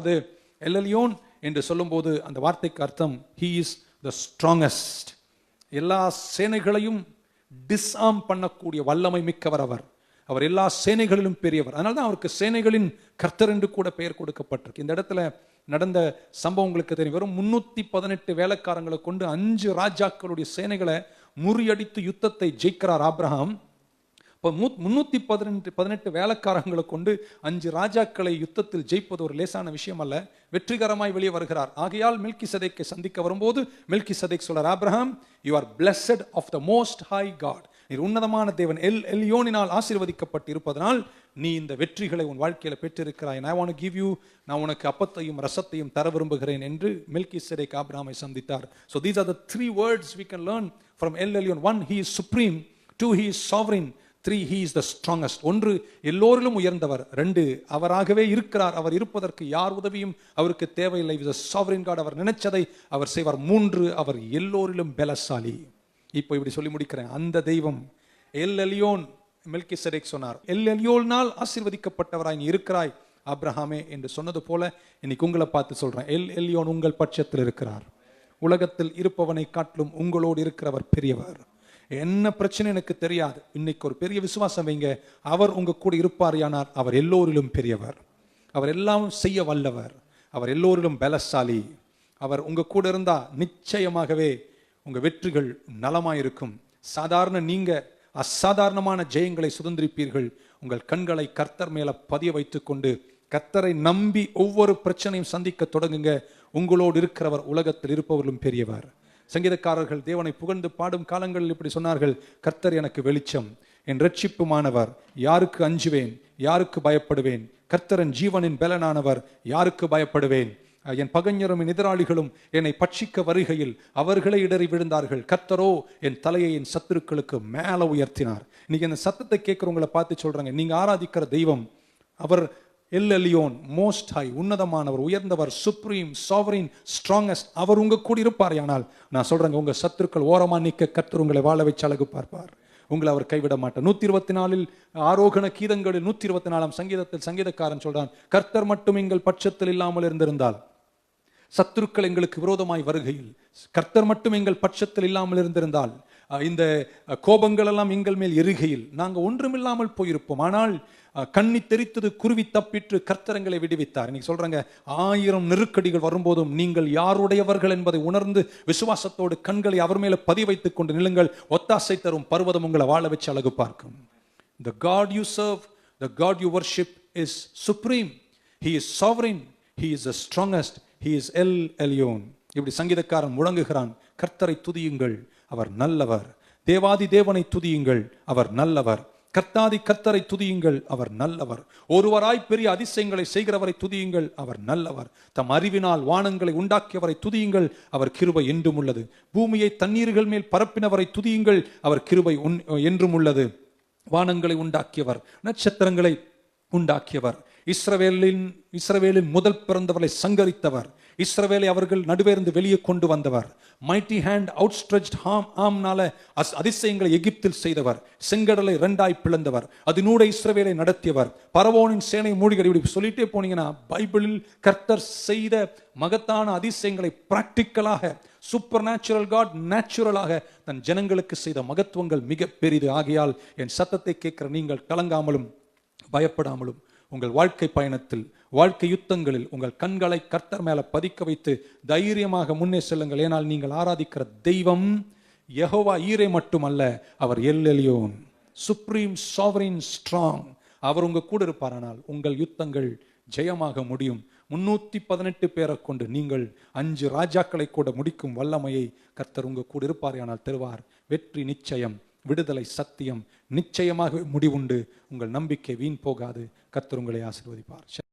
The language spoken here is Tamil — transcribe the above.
அது எல்லலியோன் என்று சொல்லும்போது அந்த வார்த்தைக்கு அர்த்தம் ஹீ இஸ் த ஸ்ட்ராங்கஸ்ட் எல்லா சேனைகளையும் டிஸ்ஆம் பண்ணக்கூடிய வல்லமை மிக்கவர் அவர். அவர் எல்லா சேனைகளிலும் பெரியவர். அதனால தான் அவருக்கு சேனைகளின் கர்த்தர் என்று கூட பெயர் கொடுக்கப்பட்டிருக்கு. இந்த இடத்துல நடந்த சம்பவம் உங்களுக்கு தெரியும். வெறும் முன்னூத்தி பதினெட்டு வேலைக்காரங்களை கொண்டு அஞ்சு ராஜாக்களுடைய சேனைகளை முறியடித்து யுத்தத்தை ஜெயிக்கிறார் ஆப்ரஹாம் இப்போ மூ முந்நூற்றி பதினெட்டு பதினெட்டு வேலைக்காரங்களை கொண்டு அஞ்சு ராஜாக்களை யுத்தத்தில் ஜெயிப்பது ஒரு லேசான விஷயம் அல்ல. வெற்றிகரமாய் வெளியே வருகிறார். ஆகையால் மில்கி சதைக்கை சந்திக்க வரும்போது மில்கி சதைக் சொல்கிறார் Abraham you are blessed of the most high God நீர் உன்னதமான தேவன். எல் எல்யோனினால் ஆசீர்வதிக்கப்பட்டு இருப்பதனால் நீ இந்த வெற்றிகளை உன் வாழ்க்கையில் பெற்றிருக்கிறாய். ஐ வாண்ட் கிவ் யூ நான் உனக்கு அப்பத்தையும் ரசத்தையும் தர விரும்புகிறேன் என்று மில்கி சதைக் ஆப்ரஹாமை சந்தித்தார். So these are the three words we can learn from El Elyon one he is supreme two he is sovereign three he is the strongest ஒன்று எல்லோரிலும் உயர்ந்தவர். ரெண்டு அவராகவே இருக்கிறார். அவர் இருப்பதற்கு யார் உதவியும் அவருக்கு தேவையில்லை. வித் சாவரின் காட் அவர் நினைச்சதை அவர் செய்வார். மூன்று அவர் எல்லோரிலும் பலசாலி. இப்போ இப்படி சொல்லி முடிக்கிறேன். அந்த தெய்வம் எல் எலியோன் மில்கி செடேக் சொன்னார். எல் எலியோனால் ஆசீர்வதிக்கப்பட்டவராய் நீ இருக்கிறாய் அப்ரஹாமே என்று சொன்னது போல இன்னைக்கு உங்களை பார்த்து சொல்றேன். எல் எலியோன் உங்கள் பட்சத்தில் இருக்கிறார். உலகத்தில் இருப்பவனை காட்டிலும் உங்களோடு இருக்கிறவர் பெரியவர். என்ன பிரச்சனை எனக்கு தெரியாது. இன்னைக்கு ஒரு பெரிய விசுவாசம் வைங்க. அவர் உங்க கூட இருப்பார் அவர் எல்லோரிலும் பெரியவர். அவர் எல்லாம் செய்ய வல்லவர். அவர் எல்லோரிலும் பலசாலி. அவர் உங்க கூட இருந்தா நிச்சயமாகவே உங்க வெற்றிகள் நலமாயிருக்கும். சாதாரண நீங்க அசாதாரணமான ஜெயங்களை சுதந்திரிப்பீர்கள். உங்கள் கண்களை கர்த்தர் மேல பதிய வைத்துக் கொண்டு கர்த்தரை நம்பி ஒவ்வொரு பிரச்சனையும் சந்திக்க தொடங்குங்க. உங்களோடு இருக்கிறவர் உலகத்தில் இருப்பவர்களும் பெரியவர். சங்கீதக்காரர்கள் தேவனை புகழ்ந்து பாடும் காலங்களில் இப்படி சொன்னார்கள் கர்த்தர் எனக்கு வெளிச்சம் என் ரட்சிப்புமானவர் யாருக்கு அஞ்சுவேன் யாருக்கு பயப்படுவேன்? கர்த்தரன் ஜீவனின் பலனானவர் யாருக்கு பயப்படுவேன்? என் பகைஞரும் என் எதிராளிகளும் என்னை பட்சிக்க வருகையில் அவர்களே இடறி விழுந்தார்கள். கர்த்தரோ என் தலையை என் சத்துருக்களுக்கு மேலே உயர்த்தினார். இன்னைக்கு அந்த சத்தத்தை கேட்குறவங்களை பார்த்து சொல்றாங்க நீங்க ஆராதிக்கிற தெய்வம் அவர் எல்எலியோன் மோஸ்ட் ஹை உன்னதமானவர் உயர்ந்தவர் சுப்ரீம் சாவரின் ஸ்ட்ராங்கஸ்ட் அவர் உங்க கூட இருப்பார். ஆனால் நான் சொல்றேங்க உங்க சத்துருக்கள் ஓரமா நிக்க கத்தர் உங்களை வாழ வச்சு அழகு பார்ப்பார். உங்களை அவர் கைவிட மாட்டார். நூத்தி இருபத்தி நாலில் ஆரோகண கீதங்களில் நூத்தி இருபத்தி நாலாம் சங்கீதத்தில் சங்கீதக்காரன் சொல்றான் கர்த்தர் மட்டும் எங்கள் பட்சத்தில் இல்லாமல் இருந்திருந்தால் சத்துருக்கள் எங்களுக்கு விரோதமாய் வருகையில் கர்த்தர் மட்டும் எங்கள் பட்சத்தில் இல்லாமல் இருந்திருந்தால் இந்த கோபங்கள் எல்லாம் எங்கள் மேல் எருகையில். நாங்கள் ஒன்றுமில்லாமல் போயிருப்போம். ஆனால் கண்ணி தெரித்தது குருவி தப்பிற்று கர்த்தரங்களை விடுவித்தார். இன்னைக்கு சொல்றாங்க ஆயிரம் நெருக்கடிகள் வரும்போதும் நீங்கள் யாருடையவர்கள் என்பதை உணர்ந்து விசுவாசத்தோடு கண்களை அவர் மேல பதி வைத்துக் கொண்டு நிலுங்கள் ஒத்தாசை தரும் பர்வதம் உங்களை வாழ வச்சு அழகு பார்க்கும். The God you serve the God you worship is supreme he is sovereign he is the strongest he is El Elyon இப்படி சங்கீதக்காரன் முழங்குகிறான். கர்த்தரை துதியுங்கள். அவர் நல்லவர். தேவாதி தேவனை துதியுங்கள் அவர் நல்லவர். கர்த்தாதி கர்த்தரை துதியுங்கள் அவர் நல்லவர். ஒருவராய் பெரிய அதிசயங்களை செய்கிறவரை துதியுங்கள் அவர் நல்லவர். தம் அறிவினால் வானங்களை உண்டாக்கியவரை துதியுங்கள் அவர் கிருபை என்றும் உள்ளது. பூமியை தண்ணீர்கள் மேல் பரப்பினவரை துதியுங்கள் அவர் கிருபை என்றும் உள்ளது. வானங்களை உண்டாக்கியவர் நட்சத்திரங்களை உண்டாக்கியவர். இஸ்ரவேலின் இஸ்ரவேலின் முதல் பிறந்தவரை சங்கரித்தவர். இஸ்ரவேலை அவர்கள் நடுவேர்ந்து வெளியே கொண்டு வந்தவர். Mighty hand out stretched arm ஆம்னால அதிசயங்களை எகிப்தில் செய்தவர். செங்கடலை ரெண்டாய் பிளந்தவர். அதனூட இஸ்ரவேலை நடத்தியவர். பரவோனின் சேனை மூடிகள் இப்படி சொல்லிட்டே போனீங்கன்னா பைபிளில் கர்த்தர் செய்த மகத்தான அதிசயங்களை பிராக்டிக்கலாக சூப்பர் நேச்சுரல் காட் நேச்சுரலாக தன் ஜனங்களுக்கு செய்த மகத்துவங்கள் மிக பெரிது. ஆகையால் என் சத்தத்தை கேட்கிற நீங்கள் கலங்காமலும் பயப்படாமலும் உங்கள் வாழ்க்கை பயணத்தில் வாழ்க்கை யுத்தங்களில் உங்கள் கண்களை கர்த்தர் மேல பதிக்க வைத்து தைரியமாக முன்னே செல்லுங்கள். ஏனால் நீங்கள் ஆராதிக்கிற தெய்வம் யகோவா ஈரை மட்டுமல்ல அவர் El Elyon supreme sovereign strong அவர் உங்க கூட இருப்பாரானால் உங்கள் யுத்தங்கள் ஜெயமாக முடியும். முன்னூத்தி பதினெட்டு பேரை கொண்டு நீங்கள் அஞ்சு ராஜாக்களை கூட முடிக்கும் வல்லமையை கர்த்தர் உங்க கூட இருப்பார். தருவார். வெற்றி நிச்சயம். விடுதலை சத்தியம் நிச்சயமாக முடிவுண்டு. உங்கள் நம்பிக்கை வீண் போகாது. கத்தர் உங்களை ஆசீர்வதிப்பார்.